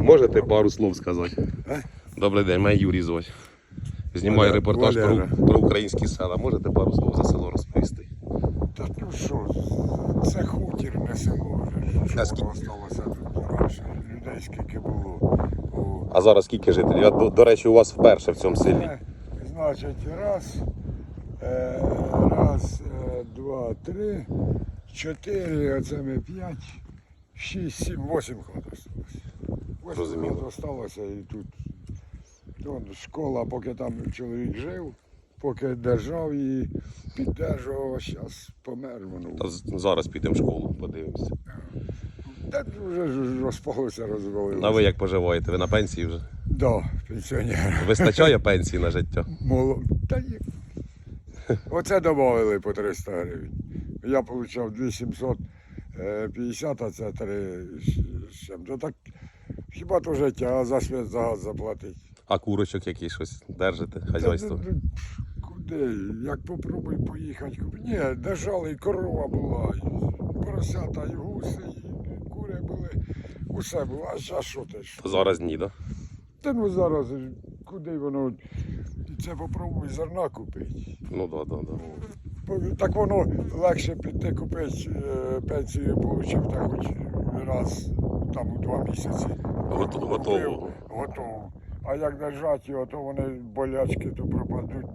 Можете пару слов сказати? Е? Добрий день, мене Юрій звуть. Знімаю репортаж про, Валера. про українські села. Можете пару слов за село розповісти? Та ну що, це хутір, не село вже. А Що скільки- воно тут раніше? Людей скільки було. А зараз скільки жителів? Я, до, до речі, у вас вперше в цьому селі. Значить, раз, е, раз, е, два, три, чотири, оце ми п'ять, шість, сім, восім хат осталося. Зрозуміло. хат і тут. Вон, школа, поки там чоловік жив, поки держав її, піддержував, а зараз помер воно. Та з- зараз підемо в школу, подивимося. Та вже ж розпалося, розвалилося. А ви як поживаєте? Ви на пенсії вже? Да, пенсіонер. Вистачає пенсії на життя? Моло... Та ні. Оце додали по 300 гривень. Я отримав 2750, а це 3 з чим. То так хіба то життя, а за світ за газ заплатить. А курочок якісь щось держите? Хазяйство? Куди? Як попробуй поїхати? Ні, держали, і корова була, і поросята, і гуси, і кури були. Усе було. А зараз що ти? що? Зараз ні, да? Та ну зараз куди воно? Це попробуй зерна купити. Ну да, да, да. Так воно легше піти купити е, пенсію отримав так хоч раз там у два місяці. Готово. Готово. А як держати його, то вони болячки то пропадуть,